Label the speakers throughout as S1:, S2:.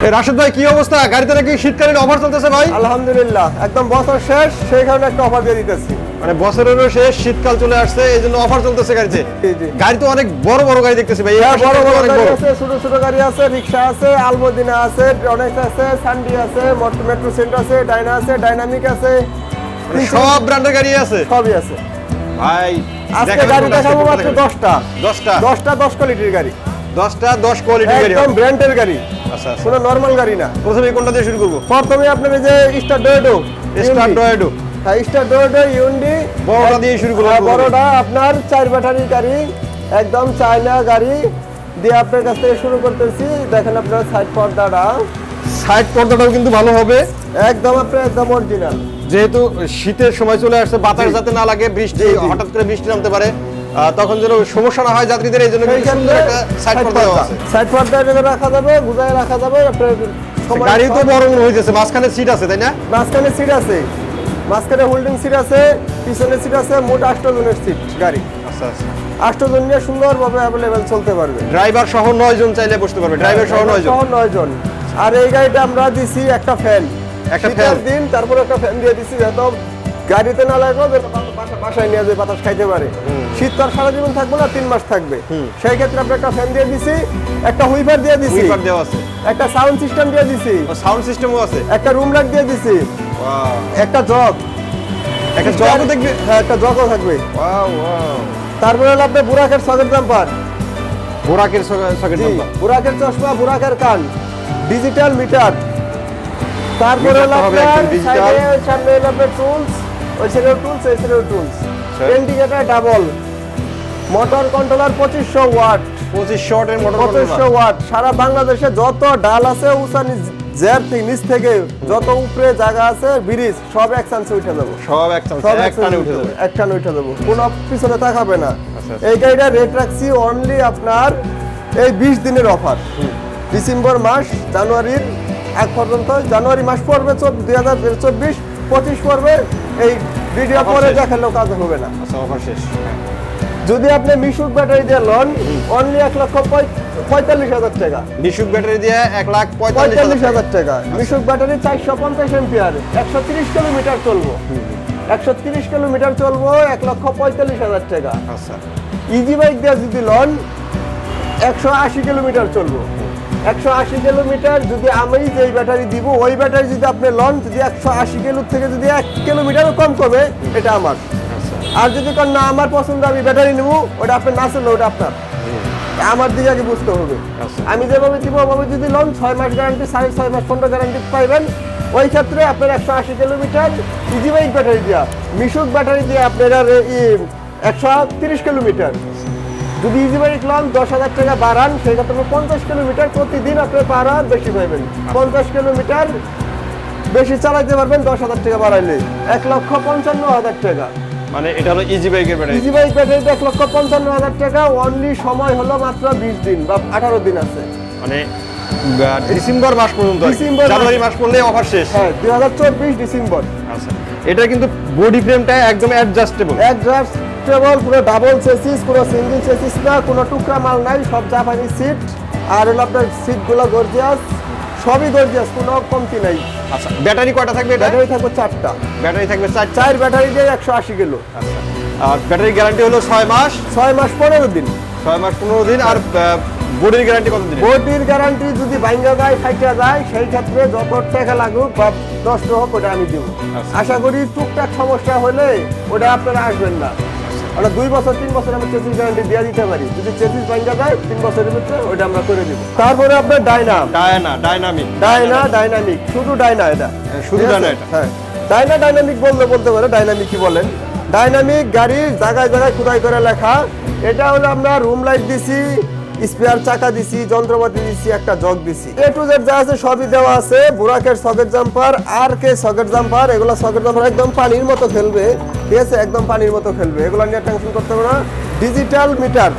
S1: রাশেদ ভাই কি অবস্থা? গাড়িতে নাকি শীতকালীন অফার চলতেছে ভাই?
S2: আলহামদুলিল্লাহ একদম বছর শেষ সেই কারণে একটা অফার দিয়ে দিতেছি।
S1: মানে বছরেরও শেষ শীতকাল চলে আসছে এই জন্য অফার চলতেছে গাড়িতে। গাড়ি তো অনেক বড় বড় গাড়ি দেখতেছি ভাই
S2: হ্যাঁ, বড় বড় গাড়ি আছে ছোট ছোট গাড়ি আছে রিক্সা আছে আলমদিনা আছে অনেক আছে সান্ডি আছে মেট্রো সেন্ট আছে ডাইনা আছে ডাইনামিক আছে।
S1: মানে সব ব্র্যান্ডের গাড়ি আছে?
S2: সবই আছে।
S1: ভাই
S2: আজকে গাড়ি দেখাবো মাত্র
S1: থেকে?
S2: দশটা।
S1: দশটা?
S2: দশটা দশ কোয়ালিটির গাড়ি।
S1: দশটা দশ কোয়ালিটির গাড়ি
S2: একদম ব্র্যান্ডের গাড়ি। কোনো নর্মাল গাড়ি না।
S1: প্রথমে কোনটা দিয়ে শুরু করব?
S2: প্রথমে আপনার যে স্টার ডোয়েডো
S1: স্টার ডয়েডো
S2: স্টার ডোয়েডো ইউন্ডি
S1: বড়টা দিয়ে শুরু করব
S2: হ্যাঁ, বড়টা আপনার চার ব্যাটারি গাড়ি একদম চায়না গাড়ি দিয়ে আপনার কাছ থেকে শুরু করতেছি। দেখেন আপনার সাইড পর্দাটা।
S1: সাইড পর্দাটাও কিন্তু ভালো হবে।
S2: একদম আপনার একদম অরিজিনাল
S1: যেহেতু শীতের সময় চলে আসছে বাতাস যাতে না লাগে বৃষ্টি। হঠাৎ করে বৃষ্টি নামতে পারে। তখন যেন সমস্যা না হয় যাত্রীদের এই জন্য কিন্তু সুন্দর একটা সাইড পর্দা। দেওয়া আছে
S2: সাইড পর্দা রাখা যাবে গুজায় রাখা যাবে আপনার
S1: গাড়ি তো বড় মনে হইতেছে মাঝখানে সিট আছে তাই না?
S2: মাঝখানে সিট আছে। মাঝখানে হোল্ডিং সিট আছে পিছনে সিট আছে মোট আষ্টজনের সিট গাড়ি।
S1: আচ্ছা আচ্ছা।
S2: আষ্টজন নিয়ে সুন্দরভাবে অ্যাভেলেবেল চলতে পারবে।
S1: ড্রাইভার সহ নয় জন চাইলে বসতে পারবে ড্রাইভার সহ নয় জন।
S2: নয় জন। আর এই গাড়িটা আমরা দিছি একটা ফ্যান
S1: একটা fan?
S2: দিন তারপর একটা ফ্যান দিয়ে দিছি যাতে গাড়িতে না বাসা- বাসায় নিয়ে যে বাতাস খাইতে পারে। শীত তো আর সারা জীবন থাকবে না তিন মাস থাকবে। সেই ক্ষেত্রে আমরা একটা ফ্যান দিয়ে দিছি একটা হুইপার দিয়ে দিছি।
S1: উইপার দেওয়া আছে।
S2: একটা সাউন্ড সিস্টেম দিয়ে দিছি।
S1: সাউন্ড সিস্টেমও আছে?
S2: একটা রুম লাইট দিয়ে দিছি। একটা জগ।
S1: একটা জগও দেখবে?
S2: হ্যাঁ একটা জগও থাকবে। তারপরে হলো আপনার বুরাকের সকেট জাম্পার
S1: বোরাকের সকেট
S2: জি বুরাকের চশমা বুরাকের কান। ডিজিটাল মিটার তারপরে হলো আপনার সামনে হলো আপনার টুলস ওই সাইডেও টুলস এই সাইডেও tools. Indicator double motor controller পঁচিশশো ওয়াট
S1: পঁচিশ শর্টের মোটর
S2: পঁচিশশো ওয়াট সারা বাংলাদেশে যত ডাল আছে উঁচা নিচ- জের থেকে নিচ থেকে যত উপরে জায়গা আছে ব্রিজ সব এক চান্সে উঠে যাব।
S1: সব এক চান্স এক টানে উঠে যাবে।
S2: এক টানে উঠে যাব। কোনো পিছনে তাকাবে না।
S1: আচ্ছা, আচ্ছা।
S2: এই গাড়িটা রেট রাখছি অনলি আপনার এই বিশ দিনের অফার ডিসেম্বর মাস জানুয়ারির এক পর্যন্ত জানুয়ারি মাস পড়বে দুই হাজার চব্বিশ। পঁচিশ পড়বে এই ভিডিও পরে দেখালেও কাজ হবে না।
S1: আচ্ছা অফার শেষ।
S2: যদি আপনি মিশুক ব্যাটারি দিয়ে লন অনলি এক লক্ষ পঁয়তাল্লিশ হাজার টাকা।
S1: বিশুক ব্যাটারি দিয়ে এক লাখ পঁয়তাল্লিশ হাজার
S2: হাজার টাকা। মিশুক ব্যাটারি চারশো পঞ্চাশ এম্পিয়ার একশো তিরিশ কিলোমিটার চলবো। একশো তিরিশ কিলোমিটার চলবো এক লক্ষ পঁয়তাল্লিশ হাজার টাকা।
S1: আচ্ছা।
S2: ইজি বাইক দিয়ে যদি লন একশো আশি কিলোমিটার চলবো। একশো আশি কিলোমিটার যদি আমি যেই ব্যাটারি দিব ওই ব্যাটারি যদি আপনি লন যদি একশো আশি কিলো থেকে যদি এক কিলোমিটারও কম কমে এটা আমার। আর যদি কোন না আমার পছন্দ আমি ব্যাটারি নেব ওটা আপনার না চলল ওটা আপনার। আমার দিকে আগে বুঝতে হবে।
S1: আচ্ছা।
S2: আমি যেভাবে দিব ওভাবে যদি লোন ছয় মাস গ্যারান্টি সাড়ে ছয় মাস পনেরো গ্যারান্টি পাইবেন ওই ক্ষেত্রে আপনার একশো আশি কিলোমিটার ইজি বাইক ব্যাটারি দেওয়া মিশুক ব্যাটারি দিয়ে আপনার একশো তিরিশ কিলোমিটার। যদি ইজি বাইক লন দশ হাজার টাকা বাড়ান ক্ষেত্রে আপনি পঞ্চাশ কিলোমিটার প্রতিদিন আপনার পার বেশি পাইবেন। পঞ্চাশ কিলোমিটার বেশি চালাতে পারবেন দশ হাজার টাকা বাড়াইলে। এক লক্ষ পঞ্চান্ন হাজার টাকা।
S1: মানে এটা হলো ইজি বাইকের ব্যাটারি
S2: ইজি বাইক ব্যাটারিতে এক লক্ষ পঞ্চান্ন হাজার টাকা অনলি সময় হলো মাত্র বিশ দিন বা আঠারো দিন আছে।
S1: মানে ডিসেম্বর মাস পর্যন্ত
S2: ডিসেম্বর
S1: জানুয়ারি মাস পড়লে অফার শেষ।
S2: হ্যাঁ দুই হাজার চব্বিশ ডিসেম্বর।
S1: আচ্ছা। এটা কিন্তু বডি ফ্রেমটা একদম অ্যাডজাস্টেবল
S2: অ্যাডজাস্টেবল পুরো ডাবল চেসিস পুরো সিঙ্গেল চেসিস না কোনো টুকরা মাল নাই সব জাপানি সিট আর হলো আপনার সিটগুলো গর্জিয়াস সবই গর্জিয়াস কোনো কমতি নাই।
S1: আচ্ছা ব্যাটারি কয়টা থাকবে
S2: ব্যাটারি থাকবে চারটা।
S1: ব্যাটারি থাকবে চার
S2: চার ব্যাটারি দিয়ে একশো আশি কিলো।
S1: আচ্ছা আর ব্যাটারি গ্যারান্টি হলো ছয় মাস?
S2: ছয় মাস পনেরো দিন।
S1: ছয় মাস পনেরো দিন আর বডির গ্যারান্টি কত দিন
S2: বডির গ্যারান্টি যদি ভাঙ্গা যায় ফাইটা যায় সেই ক্ষেত্রে যত টাকা লাগুক বা নষ্ট হোক ওটা আমি দিব।
S1: আচ্ছা।
S2: আশা করি টুকটাক সমস্যা হলে ওটা আপনারা আসবেন না। ওটা দুই বছর তিন বছর আমরা চেসিস গ্যারান্টি দিয়ে দিতে পারি। যদি চেসিস ভাঙ্গা যায় তিন বছরের মধ্যে ওইটা আমরা করে দিব। তারপরে আপনার ডাইনা
S1: ডায়না ডাইনামিক
S2: ডায়না ডাইনামিক শুধু ডাইনা এটা।
S1: হ্যাঁ, শুধু? ডায়না এটা।
S2: হ্যাঁ। ডাইনা ডাইনামিক বললে বলতে পারে ডাইনামিক কি বলেন। ডাইনামিক গাড়ি জায়গায় জায়গায় খুদাই করে লেখা। এটা হলো আমরা রুম লাইট দিছি স্পেয়ার চাকা দিছি যন্ত্রপাতি দিছি একটা জগ দিছি। এ টু জেড যা আছে সবই দেওয়া আছে বুরাকের সকেট জাম্পার আর কে সকেট জাম্পার এগুলো সকেট জাম্পার একদম পানির মতো খেলবে। ঠিক আছে? একদম পানির মতো খেলবে। এগুলো নিয়ে টেনশন করতে হবে না। ডিজিটাল মিটার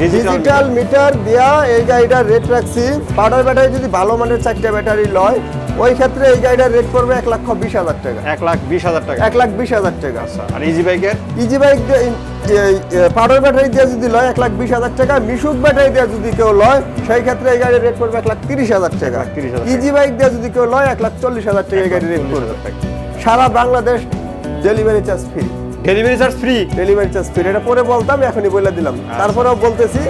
S2: ডিজিটাল মিটার দিয়া এই গাড়িটা রেট রাখছি। পাটার ব্যাটারি যদি ভালো মানের চারটে ব্যাটারি লয় ওই ক্ষেত্রে এই গাড়িটার রেট পড়বে এক লক্ষ বিশ হাজার টাকা।
S1: এক লাখ বিশ হাজার টাকা।
S2: এক লাখ বিশ হাজার টাকা।
S1: আচ্ছা আর ইজি বাইকের
S2: ইজি বাইক পাউডার ব্যাটারি দিয়ে যদি লয় এক লাখ বিশ হাজার টাকা মিশুক ব্যাটারি দিয়ে যদি কেউ লয় সেই ক্ষেত্রে এই গাড়ির রেট পড়বে এক লাখ তিরিশ হাজার টাকা।
S1: 30,000
S2: ইজি বাইক দিয়ে যদি কেউ লয় এক লাখ চল্লিশ হাজার টাকা এই গাড়ির রেট পড়বে। সারা Bangladesh delivery charge free
S1: delivery charge free
S2: delivery charge free এটা পরে বলতাম এখনই বলে দিলাম। তারপরেও বলতেছি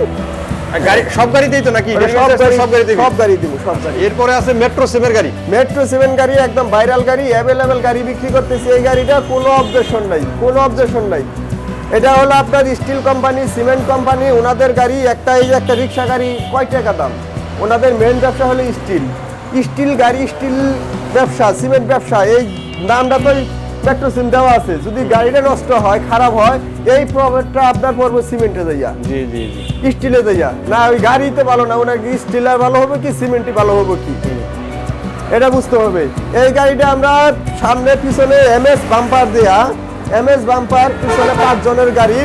S1: গাড়ি সব গাড়িতেই তো নাকি? Delivery
S2: সব গাড়ি
S1: সব গাড়িতেই
S2: সব গাড়ি দিব সব গাড়ি।
S1: এরপরে আছে মেট্রো সেভের গাড়ি।
S2: মেট্রো সেভেন গাড়ি একদম ভাইরাল গাড়ি অ্যাভেলেবেল গাড়ি বিক্রি করতেছি। এই গাড়িটা কোনো অবজেকশন নাই কোনো অবজেকশন নাই। এটা হলো আপনার স্টিল কোম্পানি সিমেন্ট কোম্পানি ওনাদের গাড়ি একটা এই একটা রিক্সা গাড়ি কয় টাকা দাম? ওনাদের মেন ব্যবসা হলো স্টিল স্টিল গাড়ি স্টিল ব্যবসা সিমেন্ট ব্যবসা এই নামটা তো মেট্রো সিম দেওয়া আছে। যদি গাড়িটা নষ্ট হয় খারাপ হয় এই প্রফিটটা আপনার পড়বে সিমেন্টে যাইয়া।
S1: জি জি জি।
S2: স্টিলে দেয়া না ওই গাড়িতে ভালো না ওনার কি স্টিলার ভালো হবে কি সিমেন্টই ভালো হবে কি? এটা বুঝতে হবে। এই গাড়িটা আমরা সামনে পিছনে এমএস বাম্পার দেয়া। এমএস বাম্পার পিছনে পাঁচ জনের গাড়ি।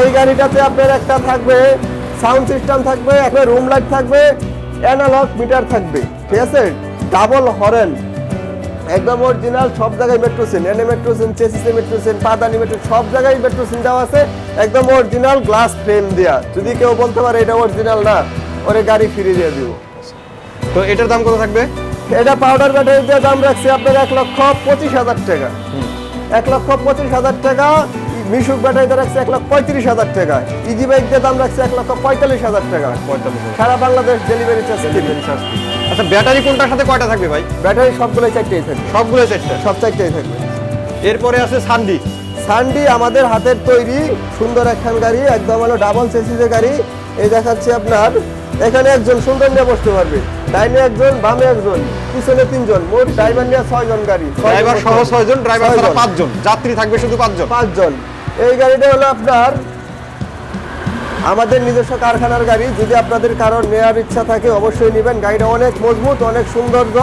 S2: এই গাড়িটাতে আপনার একটা থাকবে সাউন্ড সিস্টেম থাকবে আপনার রুম লাইট থাকবে অ্যানালগ মিটার থাকবে। ঠিক আছে? ডাবল হরেন একদম অরিজিনাল সব জায়গায় মেট্রোসিন এনে মেট্রোসিন চেসিসে মেট্রোসিন পাদানি মেট্রো সব জায়গায় মেট্রোসিন দেওয়া আছে। একদম অরিজিনাল গ্লাস ফ্রেম দেয়া। যদি কেউ বলতে পারে এটা অরিজিনাল না ওরে গাড়ি ফিরিয়ে দিয়ে দিব।
S1: তো এটার দাম কত থাকবে?
S2: এটা পাউডার ব্যাটারি দিয়ে দাম রাখছি আপনার এক লক্ষ পঁচিশ হাজার টাকা। এক লক্ষ পঁচিশ হাজার টাকা মিশুক ব্যাটারিতে রাখছি এক লক্ষ পঁয়ত্রিশ হাজার টাকা। ইজি বাইক দিয়ে দাম রাখছি এক লক্ষ পঁয়তাল্লিশ হাজার টাকা।
S1: পঁয়তাল্লিশ
S2: সারা Bangladesh delivery charge delivery charge
S1: আচ্ছা ব্যাটারি কোনটার সাথে কয়টা থাকবে ভাই?
S2: ব্যাটারি সবগুলোই চারটেই থাকবে।
S1: সবগুলো চারটা?
S2: সব চারটেই থাকবে।
S1: এরপরে আছে সানডি
S2: সানডি আমাদের হাতের তৈরি সুন্দর একখান গাড়ি একদম হলো ডাবল সেসিসের গাড়ি। এই দেখাচ্ছে আপনার এখানে একজন সুন্দর নিয়ে বসতে পারবে। ডাইনে একজন বামে একজন পিছনে তিনজন মোট ড্রাইভার নিয়ে ছয়জন গাড়ি।
S1: ড্রাইভার সহ ছয়জন ড্রাইভার ছাড়া পাঁচজন। যাত্রী থাকবে শুধু পাঁচজন।
S2: পাঁচজন। এই গাড়িটা হলো আপনার আমাদের নিজস্ব কারখানার গাড়ি, যদি আপনাদের কারোর নেওয়ার ইচ্ছা থাকে, অবশ্যই নেবেন। গাড়িটা অনেক মজবুত, অনেক সৌন্দর্য।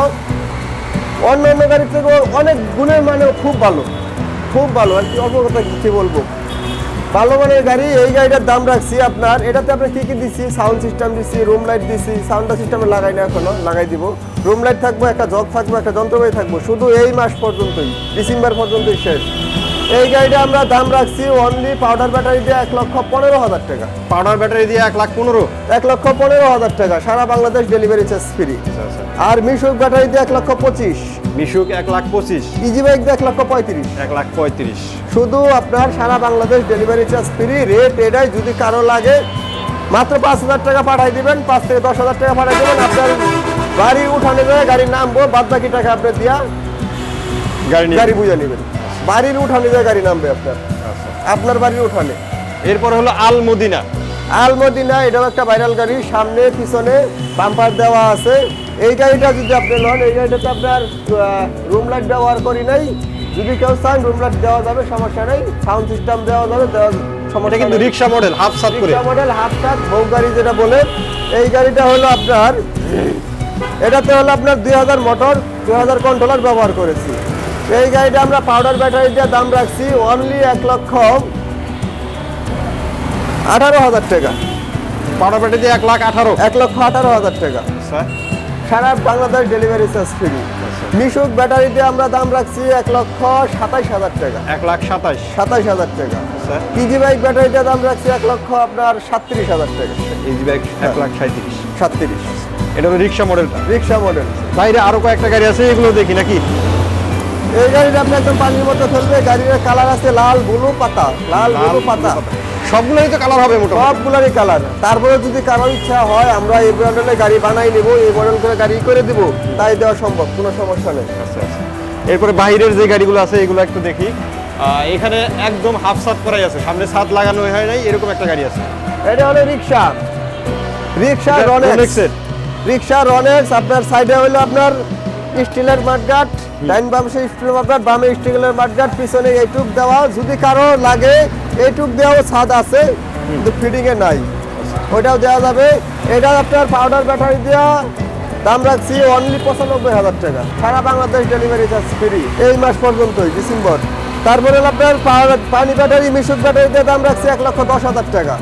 S2: অন্য অন্য গাড়ির থেকে অনেক গুণের মানেও খুব ভালো। খুব ভালো, আর কি অল্প কথা কি বলব? ভালো মানের গাড়ি, এই গাড়িটার দাম রাখছি আপনার। এটাতে আমরা কী কী দিচ্ছি সাউন্ড সিস্টেম দিচ্ছি রুম লাইট দিচ্ছি সাউন্ডটা সিস্টেমে লাগাই না এখনও, লাগাই দিব। রুম লাইট থাকব, একটা জগ থাকব, একটা যন্ত্রবাহী থাকব, শুধু এই মাস পর্যন্তই, ডিসেম্বর পর্যন্তই শেষ। এই গাড়িটা আমরা দাম রাখছি অনলি পাউডার ব্যাটারি দিয়ে এক লক্ষ পনেরো হাজার টাকা।
S1: পাউডার ব্যাটারি দিয়ে এক লাখ পনেরো?
S2: এক লক্ষ পনেরো হাজার টাকা। সারা বাংলাদেশ ডেলিভারি চার্জ ফ্রি আর মিশুক ব্যাটারি দিয়ে এক লক্ষ পঁচিশ।
S1: মিশুক এক লাখ পঁচিশ।
S2: ইজি বাইক দিয়ে এক লক্ষ পঁয়ত্রিশ।
S1: এক লাখ পঁয়ত্রিশ।
S2: শুধু আপনার সারা Bangladesh delivery charge free rate এটাই যদি কারও লাগে মাত্র পাঁচ হাজার টাকা পাঠাই দিবেন পাঁচ থেকে দশ হাজার টাকা পাঠাই দেবেন আপনার গাড়ি উঠানে যায় গাড়ি নামবো বাদ বাকি টাকা আপনার দিয়া
S1: গাড়ি নিয়ে
S2: গাড়ি বুঝে নেবেন। বাড়ির উঠানে যায় গাড়ি নামবে আপনার?
S1: আচ্ছা।
S2: আপনার বাড়ির উঠানে।
S1: এরপর হলো আল মদিনা
S2: আলমদিনা এটাও একটা ভাইরাল গাড়ি। সামনে পিছনে বাম্পার দেওয়া আছে। এই গাড়িটা যদি আপনি লন এই গাড়িটাতে আপনার রুম লাইট ব্যবহার করি নাই। যদি কেউ চান রুম লাইট দেওয়া যাবে সমস্যা নেই। সাউন্ড সিস্টেম দেওয়া যাবে দেওয়া সমস্যা
S1: কিন্তু রিক্সা মডেল হাফ সাত
S2: রিক্সা মডেল হাফ টাক বউ গাড়ি যেটা বলে এই গাড়িটা হলো আপনার এটাতে হলো আপনার দুই হাজার মোটর দুই হাজার কন্ট্রোলার ব্যবহার করেছি। এই গাড়িটা আমরা পাউডার ব্যাটারি দিয়ে দাম রাখছি অনলি এক লক্ষ আঠারো হাজার টাকা।
S1: পাউডার ব্যাটারি দিয়ে এক লাখ আঠারো।
S2: এক লক্ষ আঠারো হাজার টাকা।
S1: আচ্ছা।
S2: সারা Bangladesh delivery charge free Mishuk battery দিয়ে আমরা দাম রাখছি এক লক্ষ সাতাইশ হাজার টাকা।
S1: এক লাখ সাতাশ
S2: সাতাইশ হাজার টাকা। ইজি বাইক ব্যাটারি দিয়ে দাম রাখছি এক লক্ষ আপনার সাতত্রিশ হাজার টাকা।
S1: ইজি বাইক এক লাখ সাঁত্রিশ
S2: সাতত্রিশ।
S1: এটা হলো রিক্সা মডেলটা
S2: রিক্সা মডেল
S1: বাইরে আরও কয়েকটা গাড়ি আছে এগুলো দেখি নাকি?
S2: এই গাড়িটা আপনি একদম পানির মতো চলবে গাড়ির কালার আছে লাল ব্লু পাতা লাল ব্লু পাতা।
S1: সবগুলোই তো কালার হবে মোটামুটি।
S2: সবগুলোরই কালার তারপরে যদি কারও ইচ্ছা হয় আমরা এই মডেলে গাড়ি বানাই নেব এই মডেল করে গাড়ি করে দিব তাই দেওয়া সম্ভব কোনো সমস্যা নেই।
S1: আচ্ছা আচ্ছা। এরপরে বাইরের যে গাড়িগুলো আছে এগুলো একটু দেখি। এখানে একদম হাফ সাত করাই আছে সামনে সাত লাগানো হয় নাই এরকম একটা গাড়ি আছে।
S2: এটা হলো রিক্সা। রিক্সা রনেক্স রিক্সা রনেক্স আপনার সাইডে হলো আপনার স্টিলের মাঠগাট ডাইন বামে স্টিলের মাঠগাট বামে স্টিলের মাঠগাট পিছনে এইটুক দেওয়া যদি কারও লাগে এইটুক দেওয়াও ছাদ আছে কিন্তু ফিটিং এ নাই। ওইটাও দেওয়া যাবে। এটা আপনার পাউডার ব্যাটারি দেওয়া দাম রাখছি অনলি পঁচানব্বই হাজার টাকা। সারা বাংলাদেশ ডেলিভারি চার্জ ফ্রি এই মাস পর্যন্তই ডিসেম্বর। তারপরে আপনার পানি ব্যাটারি মিশুক ব্যাটারি দিয়ে দাম রাখছি এক লক্ষ দশ হাজার টাকা।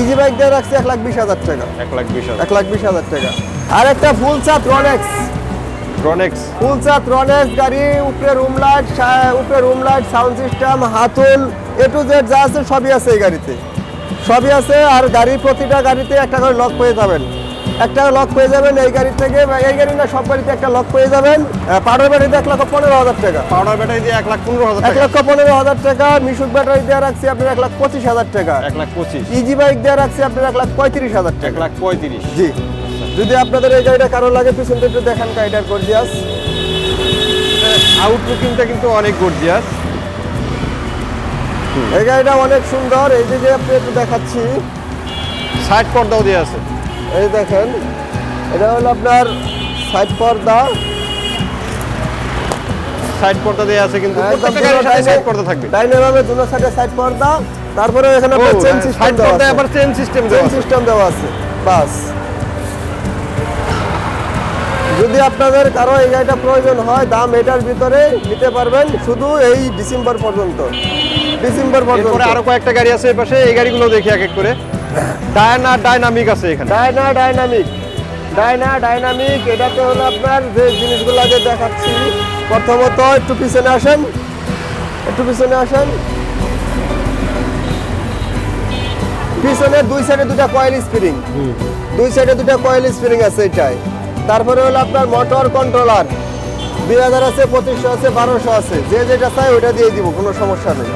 S2: ইজি বাইক দিয়ে রাখছি এক লাখ বিশ হাজার টাকা।
S1: এক লাখ বিশ হাজার।
S2: এক লাখ বিশ হাজার টাকা। আর একটা ফুল চাপ রনেক্স
S1: রনেক্স
S2: ফুল চাত রনেস গাড়ি উপরে রুম লাইট উপরে রুম লাইট সাউন্ড সিস্টেম হাতুল এ টু জেড যা আছে সবই আছে এই গাড়িতে। সবই আছে আর গাড়ির প্রতিটা গাড়িতে একটা করে লক পেয়ে যাবেন। একটা লক পেয়ে যাবেন এই গাড়ি থেকে। এই গাড়ি না সব গাড়িতে একটা লক পেয়ে যাবেন। পাউডার ব্যাটারিতে এক লক্ষ পনেরো হাজার টাকা।
S1: পাউডার ব্যাটারি দিয়ে এক লাখ পনেরো হাজার
S2: এক লক্ষ পনেরো হাজার টাকা। মিশুক ব্যাটারি দিয়ে রাখছি আপনার এক লাখ পঁচিশ হাজার টাকা।
S1: এক লাখ পঁচিশ।
S2: ইজি বাইক দিয়ে রাখছি আপনার এক লাখ পঁয়ত্রিশ হাজার
S1: এক
S2: টাকা
S1: লাখ পঁয়ত্রিশ।
S2: জি। যদি আপনাদের এই গাড়িটা কারও লাগে পিছন থেকে একটু দেখান গাড়িটার গর্জিয়াস
S1: আউটলুকিংটা কিন্তু অনেক গর্জিয়াস
S2: এই গাড়িটা অনেক সুন্দর। এই যে আপনি একটু দেখাচ্ছি।
S1: সাইড পর্দাও দিয়ে আছে।
S2: এই দেখেন এটা হলো আপনার সাইড পর্দা।
S1: সাইড পর্দা দিয়ে আছে কিন্তু
S2: একদম
S1: প্রত্যেকটা গাড়ির সাথে সাইড পর্দা থাকবে।
S2: ডাইনামামে দুটো সাইডে সাইড পর্দা। তারপরে এখানে আপনার চেন সিস্টেম
S1: সাইড
S2: দেওয়া আছে।
S1: আবার চেন সিস্টেম
S2: সিস্টেম দেওয়া আছে। বাস। যদি আপনাদের কারও এই গাড়িটা প্রয়োজন হয় দাম এটার ভিতরে নিতে পারবেন শুধু এই ডিসেম্বর পর্যন্ত। ডিসেম্বর পর্যন্ত।
S1: আরও কয়েকটা গাড়ি আছে এই পাশে এই গাড়িগুলো দেখি এক এক করে। ডায়না ডাইনামিক আছে এখানে।
S2: ডায়না ডাইনামিক ডায়না ডাইনামিক এটাতে হলো আপনার যে জিনিসগুলো আগে দেখাচ্ছি। প্রথমত একটু পিছনে আসেন। একটু পিছনে আসেন। পিছনে দুই সাইডে দুটা কয়েল স্প্রিং দুই সাইডে দুটা কয়েল স্প্রিং আছে এটাই। তারপরে হলো আপনার মোটর কন্ট্রোলার দুই হাজার আছে, পঁচিশশো আছে, বারোশো আছে। যে যেটা চাই ওইটা দিয়ে দিব, কোনো সমস্যা নেই।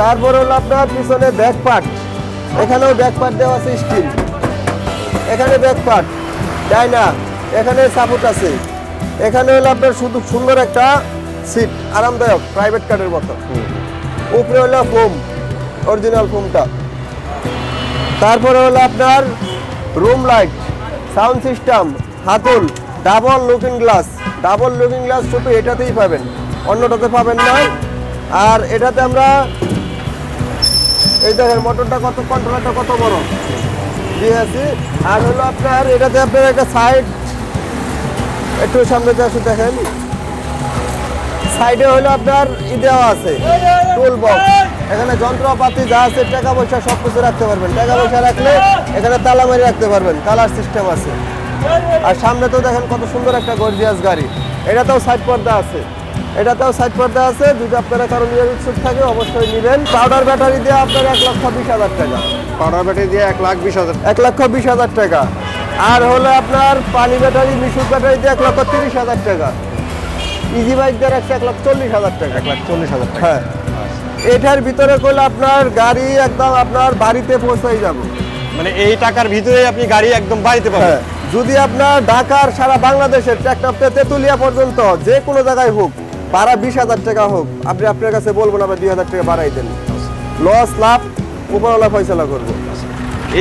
S2: তারপরে হলো আপনার পিছনে ব্যাক পার্ট এখানেও ব্যাক পার্ট দেওয়া আছে স্টিল এখানে ব্যাক পার্ট ডাইনা। এখানে সাপোর্ট আছে। এখানে হলো আপনার শুধু সুন্দর একটা সিট আরামদায়ক প্রাইভেট কারের মতো। উপরে হলো ফোম অরিজিনাল ফোমটা তারপরে হলো আপনার room light sound system হাতুল double looking glass double looking glass শুধু এটাতেই পাবেন। অন্যটাতে পাবেন না। আর এটাতে আমরা, এই দেখেন মোটরটা কত কন্ট্রোলারটা কত বড়? দিয়ে আছি আর হলো আপনার, এটাতে আপনার একটা সাইড একটু সামনে আসুন দেখেন। সাইডে হলো আপনার ই দেওয়া আছে টুল বক্স এখানে যন্ত্রপাতি যা আছে, টাকা পয়সা সব কিছু রাখতে পারবেন। টাকা পয়সা রাখলে এখানে তালা মারি রাখতে পারবেন। তালার সিস্টেম আছে। আর সামনে তো দেখেন কত সুন্দর একটা গর্জিয়াস গাড়ি। এটাতেও সাইড পর্দা আছে। এটাতেও সাইড পর্দা আছে যদি আপনারা কারও নিয়ে ইচ্ছুক থাকে অবশ্যই নেবেন। পাউডার ব্যাটারি দিয়ে আপনার এক লক্ষ বিশ হাজার টাকা।
S1: পাউডার ব্যাটারি দিয়ে এক লাখ বিশ হাজার
S2: এক লক্ষ বিশ হাজার টাকা। আর হলো আপনার পানি ব্যাটারি মিশুক ব্যাটারি দিয়ে এক লক্ষ তিরিশ হাজার টাকা। ইজি বাইক দিয়ে রাখছে এক লাখ চল্লিশ হাজার টাকা।
S1: এক লাখ চল্লিশ হাজার টাকা।
S2: হ্যাঁ। এটার ভিতরে করলে আপনার গাড়ি একদম আপনার বাড়িতে পৌঁছাই যাবে।
S1: মানে এই টাকার ভিতরে আপনি গাড়ি একদম বাড়িতে পাবেন।
S2: হ্যাঁ। যদি আপনার ঢাকার সারা বাংলাদেশের ট্র্যাক্টর তেতুলিয়া পর্যন্ত যে কোনো জায়গায় হোক ভাড়া বিশ হাজার টাকা হোক আপনি আপনার কাছে বলব না দুই হাজার টাকা বাড়াই দেন। লস লাভ উপরওয়ালা ফয়সলা করব।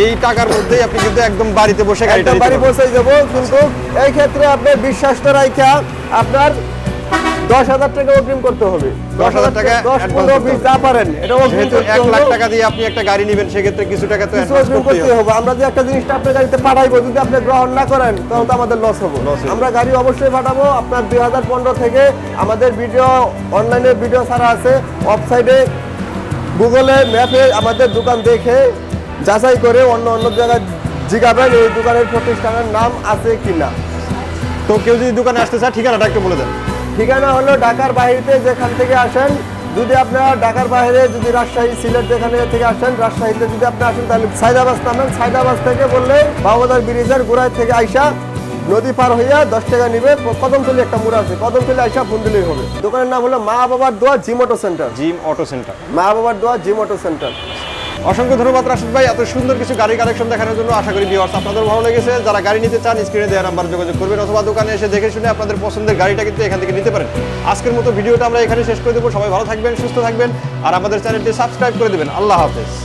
S1: এই টাকার মধ্যেই আপনি কিন্তু একদম বাড়িতে বসে গাড়িটা
S2: বাড়ি পৌঁছে যাব কিন্তু এই ক্ষেত্রে আপনার বিশ্বাসটা রাইখা আপনার দশ হাজার টাকা অগ্রিম করতে হবে।
S1: 10,000 টাকা
S2: দশ
S1: করতে
S2: বিশ যা পারেন এটা
S1: যেহেতু এক লাখ টাকা দিয়ে আপনি একটা গাড়ি নেবেন সেক্ষেত্রে কিছু টাকা তো
S2: অগ্রিম করতে
S1: হবে।
S2: আমরা যে একটা জিনিসটা আপনার গাড়িতে পাঠাইবো যদি আপনি গ্রহণ না করেন তখন তো আমাদের লস
S1: হবে।
S2: আমরা গাড়ি অবশ্যই পাঠাবো। আপনার দুই হাজার পনেরো থেকে আমাদের ভিডিও অনলাইনে ভিডিও ছাড়া আছে। ওয়েবসাইটে গুগলে ম্যাপে আমাদের দোকান দেখে যাচাই করে অন্য অন্য জায়গায় জিজ্ঞাবেন এই দোকানের প্রতিষ্ঠানের নাম আছে কিনা।
S1: তো কেউ যদি দোকানে আসতে চায় ঠিকানাটা একটু বলে দেন।
S2: ঠিকানা হলো ঢাকার বাইরে যেখান থেকে আসেন। যদি আপনারা ঢাকার বাইরে যদি রাজশাহী সিলেট যেখানে থেকে আসেন রাজশাহীতে যদি আপনি আসেন তাহলে সাইদাবাস নামেন সাইদাবাস থেকে বললে বাবাদার ব্রিজের গোড়ায় থেকে আইসা নদী পার হইয়া দশ টাকা নিবে। কদমতলি একটা মুড়া আছে। কদমতলি আইসা ফোন দিলেই হবে। দোকানের নাম হলো মা বাবার দোয়া Jim auto centre.
S1: Jim auto centre.
S2: মা বাবার দোয়া জিম অটো সেন্টার।
S1: অসংখ্য ধন্যবাদ, রাশিদ ভাই। এত সুন্দর কিছু গাড়ি কালেকশন দেখানোর জন্য আশা করি ভিউয়ার্স আপনাদের ভালো লেগেছে। যারা গাড়ি নিতে চান স্ক্রিনে দেওয়া নাম্বার যোগাযোগ করবেন অথবা দোকানে এসে দেখে শুনে আপনাদের পছন্দের গাড়িটা কিন্তু এখান থেকে নিতে পারেন। আজকের মতো ভিডিওটা আমরা এখানে শেষ করে দেবো। সবাই ভালো থাকবেন, সুস্থ থাকবেন, আর আমাদের চ্যানেলটি সাবস্ক্রাইব করে দেবেন। আল্লাহ হাফেজ।